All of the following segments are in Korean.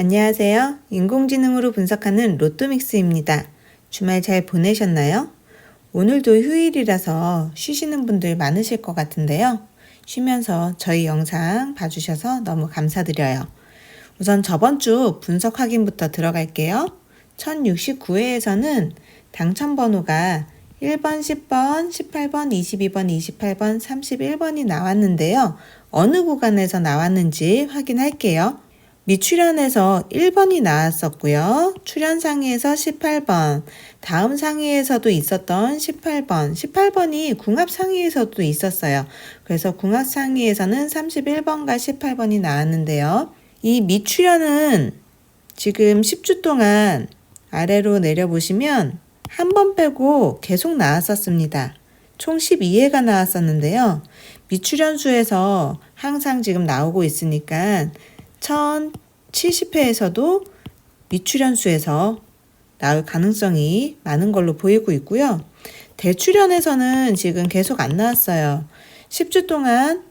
안녕하세요. 인공지능으로 분석하는 로또믹스입니다. 주말 잘 보내셨나요? 오늘도 휴일이라서 쉬시는 분들 많으실 것 같은데요. 쉬면서 저희 영상 봐주셔서 너무 감사드려요. 우선 저번 주 분석 확인부터 들어갈게요. 1069회에서는 당첨 번호가 1번, 10번, 18번, 22번, 28번, 31번이 나왔는데요. 어느 구간에서 나왔는지 확인할게요. 미출연에서 1번이 나왔었고요. 출연 상위에서 18번, 다음 상위에서도 있었던 18번, 18번이 궁합 상위에서도 있었어요. 그래서 궁합 상위에서는 31번과 18번이 나왔는데요. 이 미출연은 지금 10주 동안 아래로 내려보시면 한 번 빼고 계속 나왔었습니다. 총 12회가 나왔었는데요. 미출연수에서 항상 지금 나오고 있으니까 1070회에서도 미출연수에서 나올 가능성이 많은 걸로 보이고 있고요. 대출연에서는 지금 계속 안 나왔어요. 10주 동안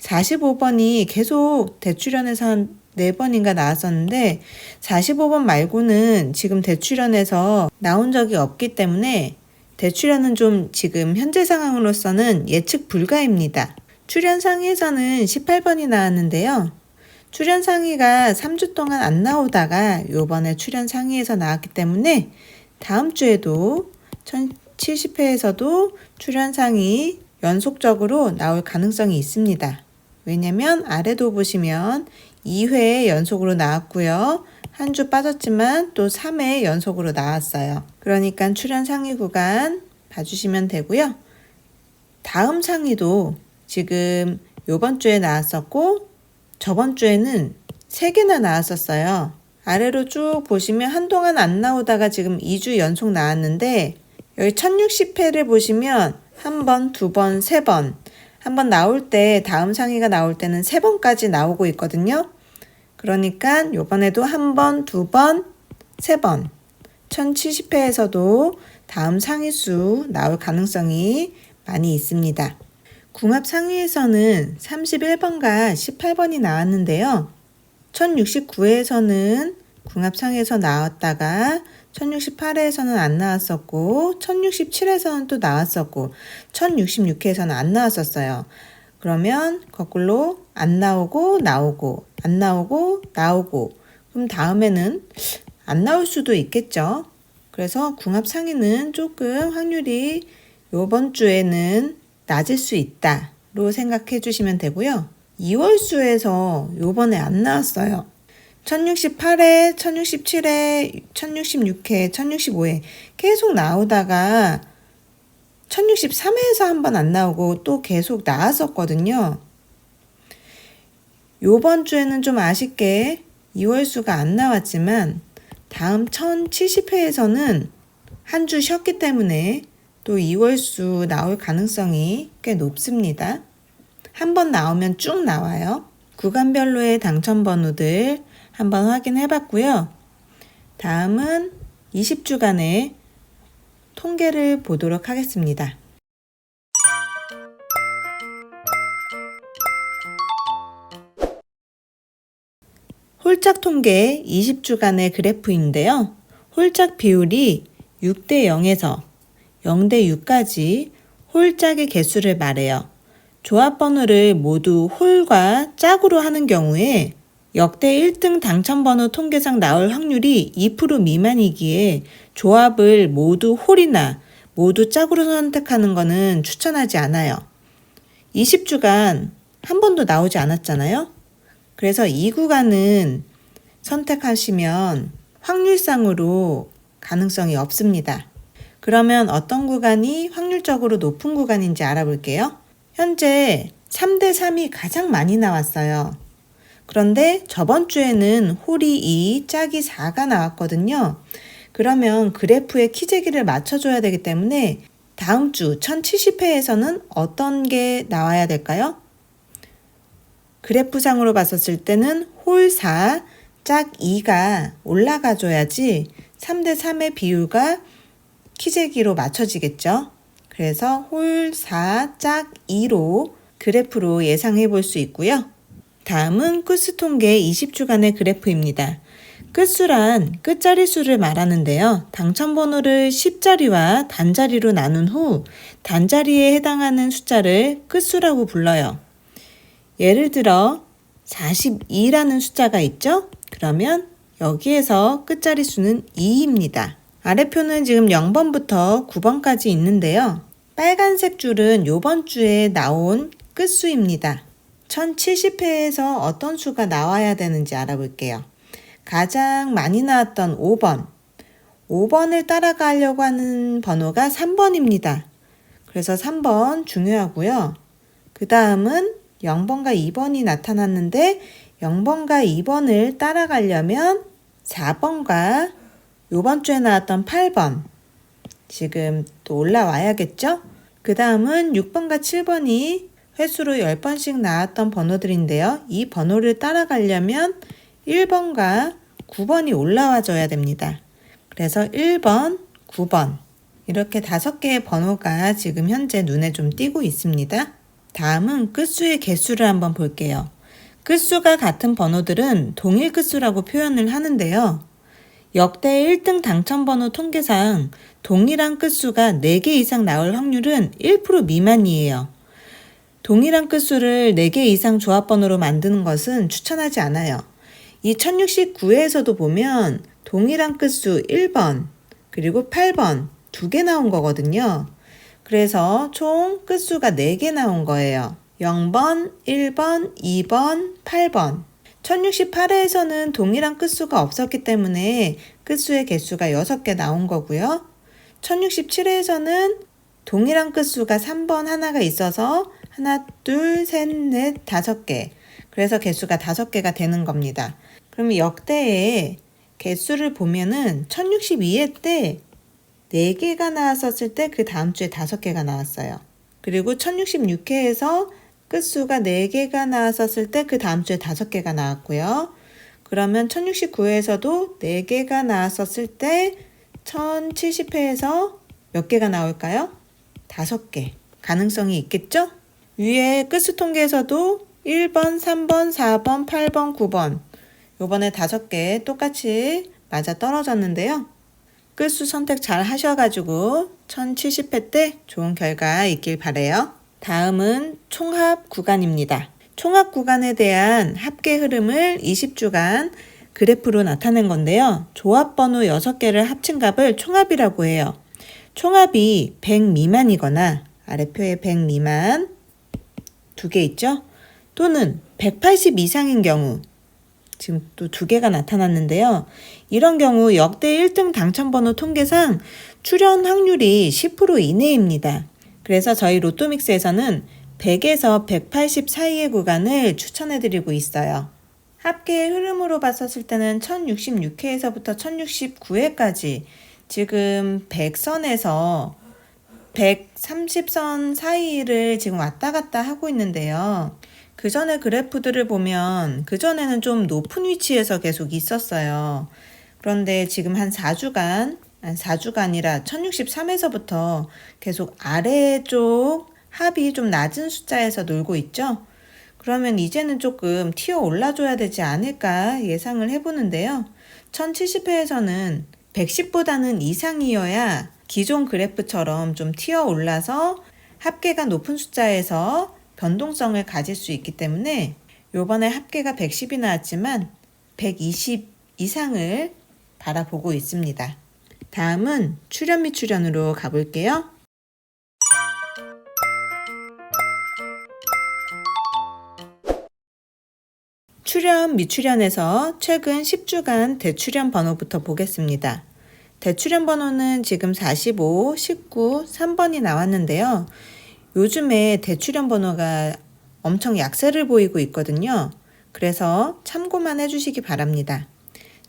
45번이 계속 대출연에서 한 4번인가 나왔었는데 45번 말고는 지금 대출연에서 나온 적이 없기 때문에 대출연은 좀 지금 현재 상황으로서는 예측 불가입니다. 출연 상위에서는 18번이 나왔는데요. 출연 상위가 3주 동안 안 나오다가 요번에 출연 상위에서 나왔기 때문에 다음 주에도 1070회에서도 출연 상위 연속적으로 나올 가능성이 있습니다. 왜냐면 아래도 보시면 2회 연속으로 나왔고요. 한 주 빠졌지만 또 3회 연속으로 나왔어요. 그러니까 출연 상위 구간 봐주시면 되고요. 다음 상위도 지금 요번 주에 나왔었고 저번 주에는 3개나 나왔었어요. 아래로 쭉 보시면 한동안 안 나오다가 지금 2주 연속 나왔는데 여기 1060회를 보시면 한 번, 두 번, 세 번. 한 번 나올 때 다음 상위가 나올 때는 세 번까지 나오고 있거든요. 그러니까 요번에도 한 번, 두 번, 세 번. 1070회에서도 다음 상위수 나올 가능성이 많이 있습니다. 궁합 상위에서는 31번과 18번이 나왔는데요. 1069회에서는 궁합 상위에서 나왔다가 1068회에서는 안 나왔었고 1067회에서는 또 나왔었고 1066회에서는 안 나왔었어요. 그러면 거꾸로 안 나오고 나오고 안 나오고 나오고 그럼 다음에는 안 나올 수도 있겠죠. 그래서 궁합 상위는 조금 확률이 요번 주에는 낮을 수 있다로 생각해 주시면 되고요. 2월 수에서 요번에 안 나왔어요. 1068회, 1067회, 1066회, 1065회 계속 나오다가 1063회에서 한 번 안 나오고 또 계속 나왔었거든요. 요번 주에는 좀 아쉽게 2월 수가 안 나왔지만 다음 1070회에서는 한 주 쉬었기 때문에 또 2월 수 나올 가능성이 꽤 높습니다. 한 번 나오면 쭉 나와요. 구간별로의 당첨 번호들 한번 확인해 봤고요. 다음은 20주간의 통계를 보도록 하겠습니다. 홀짝 통계 20주간의 그래프인데요. 홀짝 비율이 6대 0에서 0 대 6까지 홀짝의 개수를 말해요. 조합 번호를 모두 홀과 짝으로 하는 경우에 역대 1등 당첨 번호 통계상 나올 확률이 2% 미만이기에 조합을 모두 홀이나 모두 짝으로 선택하는 것은 추천하지 않아요. 20주간 한 번도 나오지 않았잖아요. 그래서 이 구간은 선택하시면 확률상으로 가능성이 없습니다. 그러면 어떤 구간이 확률적으로 높은 구간인지 알아볼게요. 현재 3대 3이 가장 많이 나왔어요. 그런데 저번 주에는 홀이 2, 짝이 4가 나왔거든요. 그러면 그래프의 키재기를 맞춰줘야 되기 때문에 다음 주 1070회에서는 어떤 게 나와야 될까요? 그래프상으로 봤었을 때는 홀 4, 짝 2가 올라가줘야지 3대 3의 비율가 키재기로 맞춰지겠죠. 그래서 홀 4, 짝 2로 그래프로 예상해 볼 수 있고요. 다음은 쿠스 통계 20주간의 그래프입니다. 끝수란 끝자리 수를 말하는데요. 당첨 번호를 10자리와 단자리로 나눈 후 단자리에 해당하는 숫자를 끝수라고 불러요. 예를 들어 42라는 숫자가 있죠? 그러면 여기에서 끝자리 수는 2입니다. 아래표는 지금 0번부터 9번까지 있는데요. 빨간색 줄은 요번 주에 나온 끝수입니다. 1070회에서 어떤 수가 나와야 되는지 알아볼게요. 가장 많이 나왔던 5번. 5번을 따라가려고 하는 번호가 3번입니다. 그래서 3번 중요하고요. 그 다음은 0번과 2번이 나타났는데 0번과 2번을 따라가려면 4번과 요번 주에 나왔던 8번 지금 또 올라와야겠죠? 그 다음은 6번과 7번이 횟수로 10번씩 나왔던 번호들인데요. 이 번호를 따라가려면 1번과 9번이 올라와 줘야 됩니다. 그래서 1번, 9번 이렇게 다섯 개의 번호가 지금 현재 눈에 좀 띄고 있습니다. 다음은 끝수의 개수를 한번 볼게요. 끝수가 같은 번호들은 동일 끝수라고 표현을 하는데요. 역대 1등 당첨번호 통계상 동일한 끝수가 4개 이상 나올 확률은 1% 미만이에요. 동일한 끝수를 4개 이상 조합번호로 만드는 것은 추천하지 않아요. 이 1069회에서도 보면 동일한 끝수 1번 그리고 8번 두 개 나온 거거든요. 그래서 총 끝수가 4개 나온 거예요. 0번, 1번, 2번, 8번. 1068회에서는 동일한 끝수가 없었기 때문에 끝수의 개수가 6개 나온 거고요. 1067회에서는 동일한 끝수가 3번 하나가 있어서 하나, 둘, 셋, 넷, 다섯 개. 그래서 개수가 다섯 개가 되는 겁니다. 그럼 역대의 개수를 보면은 1062회 때 4개가 나왔었을 때 그 다음 주에 5개가 나왔어요. 그리고 1066회에서 끝수가 4개가 나왔었을 때 그 다음 주에 5개가 나왔고요. 그러면 1069회에서도 4개가 나왔었을 때 1070회에서 몇 개가 나올까요? 5개. 가능성이 있겠죠? 위에 끝수 통계에서도 1번, 3번, 4번, 8번, 9번. 요번에 5개 똑같이 맞아 떨어졌는데요. 끝수 선택 잘 하셔가지고 1070회 때 좋은 결과 있길 바래요. 다음은 총합 구간입니다. 총합 구간에 대한 합계 흐름을 20주간 그래프로 나타낸 건데요. 조합 번호 6개를 합친 값을 총합이라고 해요. 총합이 100 미만이거나 아래표에 100 미만 두 개 있죠? 또는 180 이상인 경우 지금 또 두 개가 나타났는데요. 이런 경우 역대 1등 당첨번호 통계상 출연 확률이 10% 이내입니다. 그래서 저희 로또믹스에서는 100에서 180 사이의 구간을 추천해 드리고 있어요. 합계의 흐름으로 봤었을 때는 1066회에서부터 1069회까지 지금 100선에서 130선 사이를 지금 왔다 갔다 하고 있는데요. 그 전에 그래프들을 보면 그 전에는 좀 높은 위치에서 계속 있었어요. 그런데 지금 한 4주간, 한 4주간이라 1063에서부터 계속 아래쪽 합이 좀 낮은 숫자에서 놀고 있죠. 그러면 이제는 조금 튀어 올라줘야 되지 않을까 예상을 해보는데요. 1070회에서는 110보다는 이상이어야 기존 그래프처럼 좀 튀어 올라서 합계가 높은 숫자에서 변동성을 가질 수 있기 때문에 요번에 합계가 110이 나왔지만 120 이상을 바라보고 있습니다. 다음은 출연 미출연으로 가볼게요. 출연 미출연에서 최근 10주간 대출연 번호부터 보겠습니다. 대출연 번호는 지금 45, 19, 3번이 나왔는데요. 요즘에 대출연 번호가 엄청 약세를 보이고 있거든요. 그래서 참고만 해주시기 바랍니다.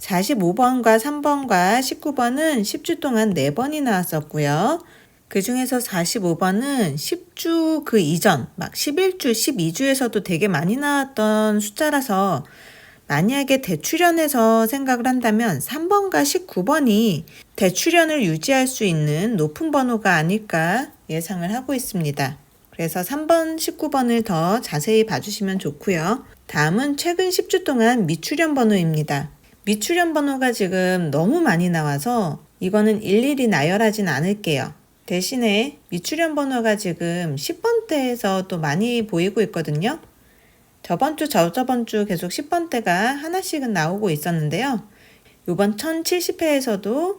45번과 3번과 19번은 10주 동안 4번이 나왔었고요. 그 중에서 45번은 10주 그 이전, 막 11주, 12주에서도 되게 많이 나왔던 숫자라서 만약에 대출연에서 생각을 한다면 3번과 19번이 대출연을 유지할 수 있는 높은 번호가 아닐까 예상을 하고 있습니다. 그래서 3번, 19번을 더 자세히 봐주시면 좋고요. 다음은 최근 10주 동안 미출연 번호입니다. 미출연 번호가 지금 너무 많이 나와서 이거는 일일이 나열하진 않을게요. 대신에 미출연 번호가 지금 10번대에서 또 많이 보이고 있거든요. 저번 주, 저저번 주 계속 10번대가 하나씩은 나오고 있었는데요. 이번 1070회에서도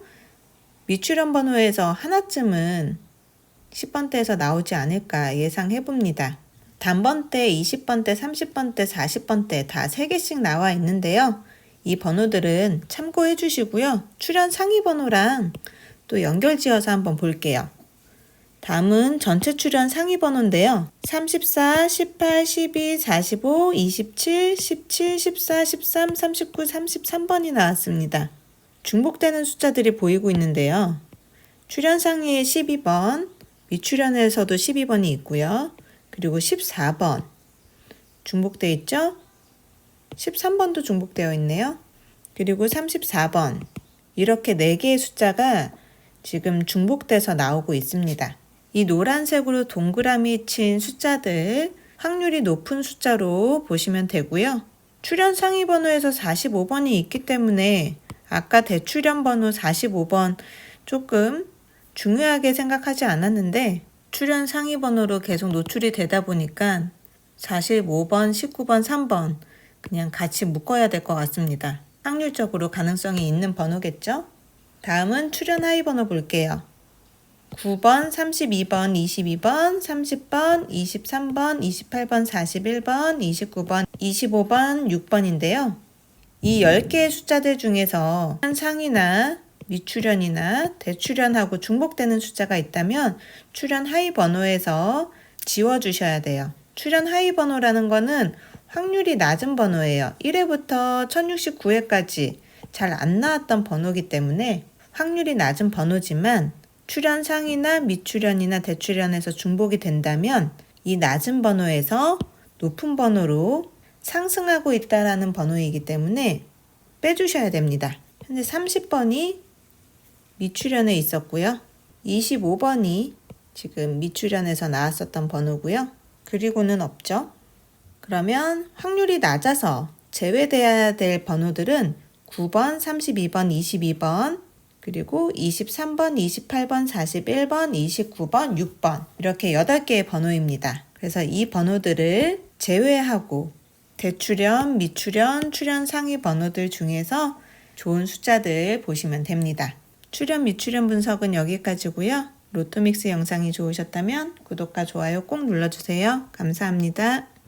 미출연 번호에서 하나쯤은 10번대에서 나오지 않을까 예상해 봅니다. 단번대, 20번대, 30번대, 40번대 다 3개씩 나와 있는데요. 이 번호들은 참고해 주시고요. 출연 상위 번호랑 또 연결 지어서 한번 볼게요. 다음은 전체 출연 상위 번호인데요. 34, 18, 12, 45, 27, 17, 14, 13, 39, 33번이 나왔습니다. 중복되는 숫자들이 보이고 있는데요. 출연 상위에 12번, 미출연에서도 12번이 있고요. 그리고 14번 중복되어 있죠? 13번도 중복되어 있네요. 그리고 34번 이렇게 4개의 숫자가 지금 중복돼서 나오고 있습니다. 이 노란색으로 동그라미 친 숫자들 확률이 높은 숫자로 보시면 되고요. 출연 상위 번호에서 45번이 있기 때문에 아까 대출연 번호 45번 조금 중요하게 생각하지 않았는데 출연 상위 번호로 계속 노출이 되다 보니까 45번, 19번, 3번 그냥 같이 묶어야 될 것 같습니다. 확률적으로 가능성이 있는 번호겠죠? 다음은 출연 하위 번호 볼게요. 9번, 32번, 22번, 30번, 23번, 28번, 41번, 29번, 25번, 6번인데요. 이 10개의 숫자들 중에서 한 상이나 미출연이나 대출연하고 중복되는 숫자가 있다면 출연 하위 번호에서 지워주셔야 돼요. 출연 하위 번호라는 거는 확률이 낮은 번호예요. 1회부터 1069회까지 잘 안 나왔던 번호기 때문에 확률이 낮은 번호지만 출연 상이나 미출연이나 대출연에서 중복이 된다면 이 낮은 번호에서 높은 번호로 상승하고 있다라는 번호이기 때문에 빼주셔야 됩니다. 현재 30번이 미출연에 있었고요. 25번이 지금 미출연에서 나왔었던 번호고요. 그리고는 없죠. 그러면 확률이 낮아서 제외돼야 될 번호들은 9번, 32번, 22번, 그리고 23번, 28번, 41번, 29번, 6번 이렇게 8개의 번호입니다. 그래서 이 번호들을 제외하고 대출연, 미출연, 출연 상위 번호들 중에서 좋은 숫자들 보시면 됩니다. 출연, 미출연 분석은 여기까지고요. 로토믹스 영상이 좋으셨다면 구독과 좋아요 꼭 눌러주세요. 감사합니다.